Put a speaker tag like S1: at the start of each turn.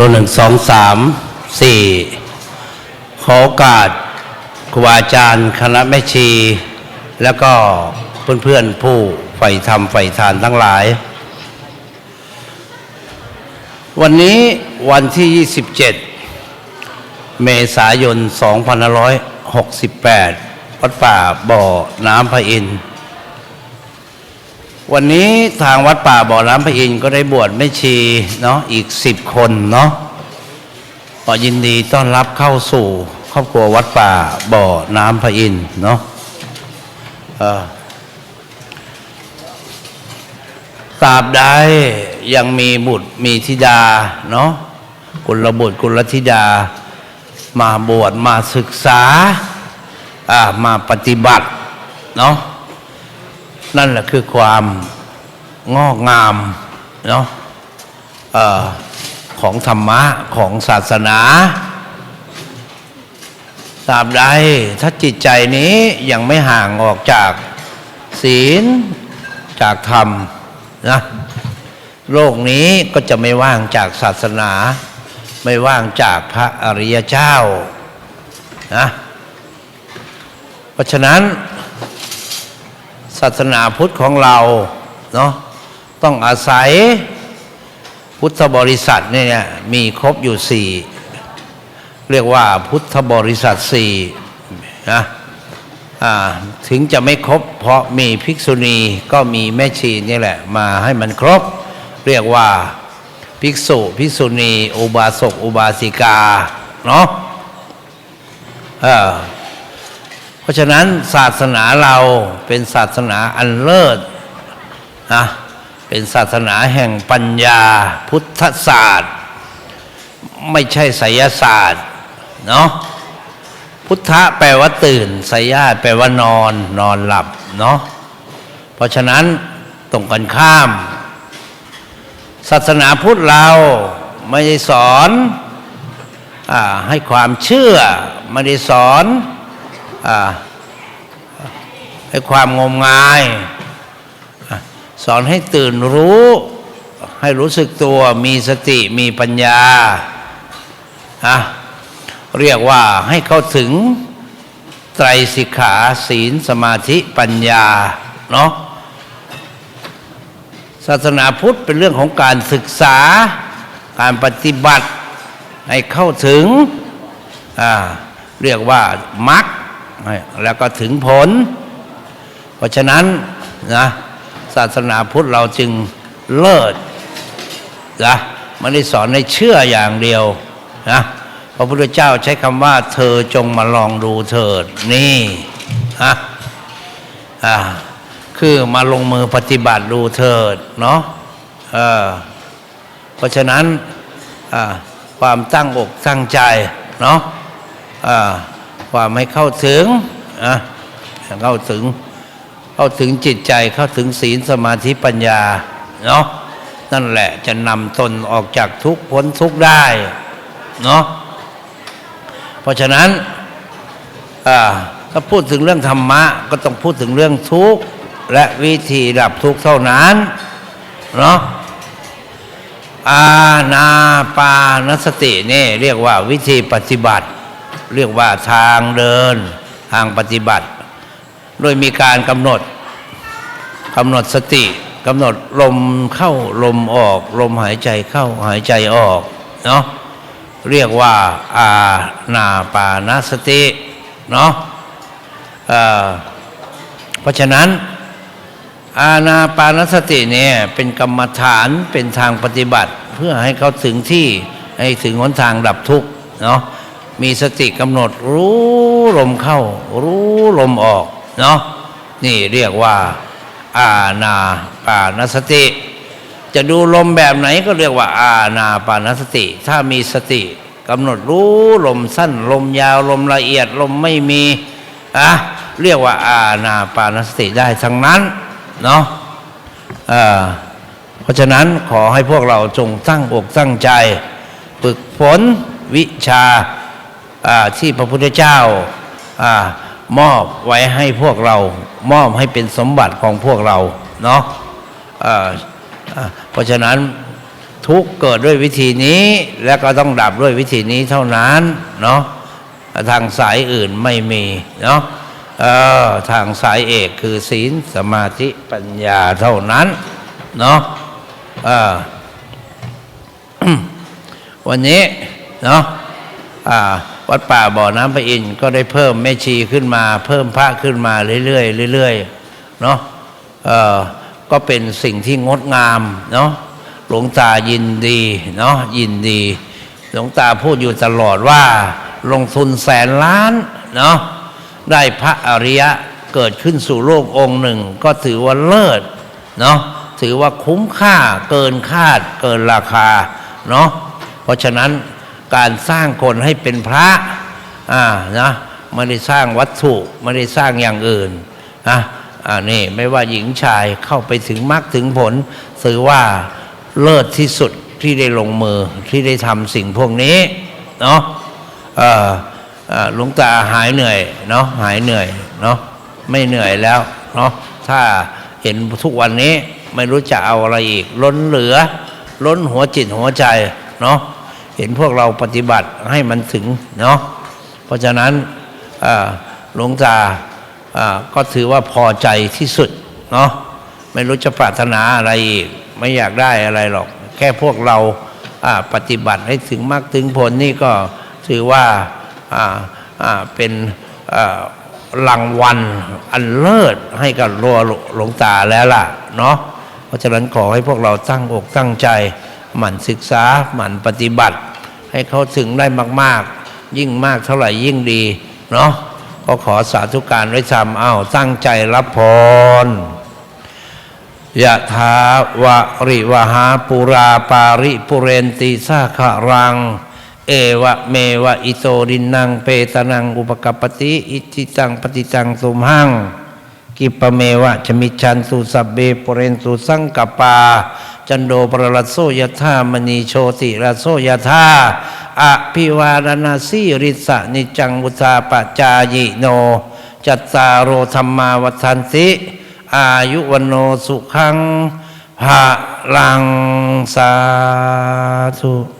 S1: รุ่นหนึ่งสองสามสี่ขอโอกาสครูอาจารย์คณะแม่ชี แล้วก็เพื่อนๆผู้ใฝ่ธรรมใฝ่ทานทั้งหลาย วันนี้วันที่ 27 เมษายน 2568 วัดป่าบ่อน้ำพระอินทร์ วันนี้ทางวัดป่าบ่อน้ำพระอินทร์ก็ได้บวชแม่ชีเนาะอีกสิบคนเนาะก็ยินดีต้อนรับเข้าสู่ครอบครัววัดป่าบ่อน้ำพระอินทร์เนาะตราบใดยังมีบุตรมีธิดาเนาะกุลบุตรกุลธิดา มาบวชมาศึกษาอ่ามาปฏิบัติเนาะ นั่นแหละคือความงอกงามเนาะออของธรรมะของศาสนาตราบใดถ้าจิตใจนี้ยังไม่ห่างออกจากศีลจากธรรมนะโลกนี้ก็จะไม่ว่างจากศาสนา ไม่ว่างจากพระอริยเจ้านะเพราะฉะนั้น ศาสนาพุทธของเราเนาะต้องอาศัยพุทธบริษัทเนี่ยมีครบอยู่สี่เรียกว่าพุทธบริษัทสี่นะถึงจะไม่ครบ เพราะมีภิกษุณีก็มีแม่ชีนี่แหละ มาให้มันครบ เรียกว่าภิกษุภิกษุณี อุบาสกอุบาสิกา เนาะออเพ ราะฉะนั้นศาสนาเราเป็นศาสนาอันเลิศนะเป็นศาสนาแห่งปัญญาพุทธศาสตร์ ไม่ใช่ไสยศาสตร์เนาะพุทธะแปลว่าตื่นไสยาตแปลว่านอนนอนหลับเนาะเพราะฉะนั้นตรงกันข้าม ศาสนาพุทธเราไม่ได้สอนอให้ความเชื่อไม่ได้สอน ให้ความงมงายอสอนให้ตื่นรู้ ให้รู้สึกตัวมีสติมีปัญญาอะเรียกว่าให้เข้าถึงไตรสิกขาศีลสมาธิปัญญาเนาะศาสนาพุทธเป็นเรื่องของการศึกษาการปฏิบัติให้เข้าถึงอ่าเรียกว่ามรรค แล้วก็ถึงผล เพราะฉะนั้นนะศาสนาพุทธเราจึงเลิศนะไม่ได้สอนให้เชื่ออย่างเดียวนะพระพุทธเจ้าใช้คำว่า เธอจงมาลองดูเถิดนี่ฮะอ่าคือมาลงมือปฏิบัติดูเถิดเนาะเออเพราะฉะนั้นอ่าความตั้งอกตั้งใจเนาะอ่า ความให้เข้าถึงนะเข้าถึง เข้าถึงจิตใจเข้าถึงศีลสมาธิปัญญาเนาะนั่นแหละจะนำตนออกจากทุกข์พ้นทุกข์ได้เนาะเพราะฉะนั้นถ้าพูดถึงเรื่องธรรมะ ก็ต้องพูดถึงเรื่องทุกข์และวิธีดับทุกข์เท่านั้นเนาะอาณาปานสตินี่เรียกว่าวิธีปฏิบัติ เรียกว่าทางเดินทางปฏิบัติ โดยมีการกำหนดกำหนดสติกำหนดลมเข้าลมออก ลมหายใจเข้าหายใจออกเนาะเรียกว่าอาณาปานสติเนาะเเพราะฉะนั้นอาณาปานสติเนี่ยเป็นกรรมฐานเป็นทางปฏิบัติ เพื่อให้เขาถึงที่ให้ถึงหนทางดับทุกข์เนาะ มีสติกำหนดรู้ลมเข้า รู้ลมออกเนาะนี่เรียกว่า อาณาปานสติ จะดูลมแบบไหนก็เรียกว่า อาณาปานสติ ถ้ามีสติกำหนดรู้ลมสั้น ลมยาวลมละเอียดลมไม่มีอะเรียกว่า อาณาปานสติได้ทั้งนั้นเนาะเพราะฉะนั้นขอให้พวกเราจงตั้งอกตั้งใจ ฝึกฝนวิชา ที่พระพุทธเจ้ามอบไว้ให้พวกเรา มอบให้เป็นสมบัติของพวกเราเนาะเพราะฉะนั้นทุกเกิดด้วยวิธีนี้แล้วก็ต้องดับด้วยวิธีนี้เท่านั้นเนาะทางสายอื่นไม่มีเนาะทางสายเอกคือศีลสมาธิปัญญาเท่านั้นเนาะวันนี้เนาะ วัดป่าบ่อน้ำพระอินทร์ก็ได้เพิ่มแม่ชีขึ้นมา เพิ่มพระขึ้นมาเรื่อยๆเรื่อยๆเนาะเออก็เป็นสิ่งที่งดงามเนาะหลวงตายินดีเนาะยินดี หลวงตาพูดอยู่ตลอดว่า ลงทุนแสนล้านเนาะได้พระอริยะเกิดขึ้นสู่โลกองค์หนึ่ง ก็ถือว่าเลิศเนาะถือว่าคุ้มค่าเกินคาดเกินราคาเนาะเพราะฉะนั้น การสร้างคนให้เป็นพระอ่านะไม่ได้สร้างวัตถุไม่ได้สร้างอย่างอื่นนะอ่านี่ไม่ว่าหญิงชายเข้าไปถึงมรรคถึงผลถือว่าเลิศที่สุดที่ได้ลงมือที่ได้ทำสิ่งพวกนี้เนาะอ่อเอ่อหลวงตาหายเหนื่อยเนาะหายเหนื่อยเนาะไม่เหนื่อยแล้วเนาะถ้าเห็นทุกวันนี้ไม่รู้จะเอาอะไรอีก ล้นเหลือ ล้นหัวจิตหัวใจเนาะ เห็นพวกเราปฏิบัติให้มันถึงเนาะเพราะฉะนั้นหลวงตาก็ถือว่าพอใจที่สุดเนาะไม่รู้จะปรารถนาอะไรอีก ไม่อยากได้อะไรหรอก แค่พวกเราปฏิบัติให้ถึงมรรคถึงผลนี่ก็ถือว่าเป็นรางวัลอันเลิศให้กับรัวหลวงตาแล้วล่ะเนาะเพราะฉะนั้นขอให้พวกเราตั้งอกตั้งใจ หมั่นศึกษาหมั่นปฏิบัติ ให้เขาถึงได้มาก ๆ ยิ่งมากเท่าไหร่ยิ่งดี เนาะก็ขอสาธุการไว้ทำอ้าวตั้งใจรับพรยะถาวะริวหาปุราปาริปุเรนติสาขะรัง เอวะเมวะอิโตดินนังเปตนังอุปกปปติอิจิตังปฏิตังตุมหังกิปะเมวะชมิชันสุสับเบปุเรนสุสังกปา จันโดปรลัสโสยธามณีโชติรัสโสยธาอภิวารณาสีริสะนิจังวุธาปจายิโน จัตตารโรธรรมาวัฏันติ อายุวันโนสุขังภาลังสาธุ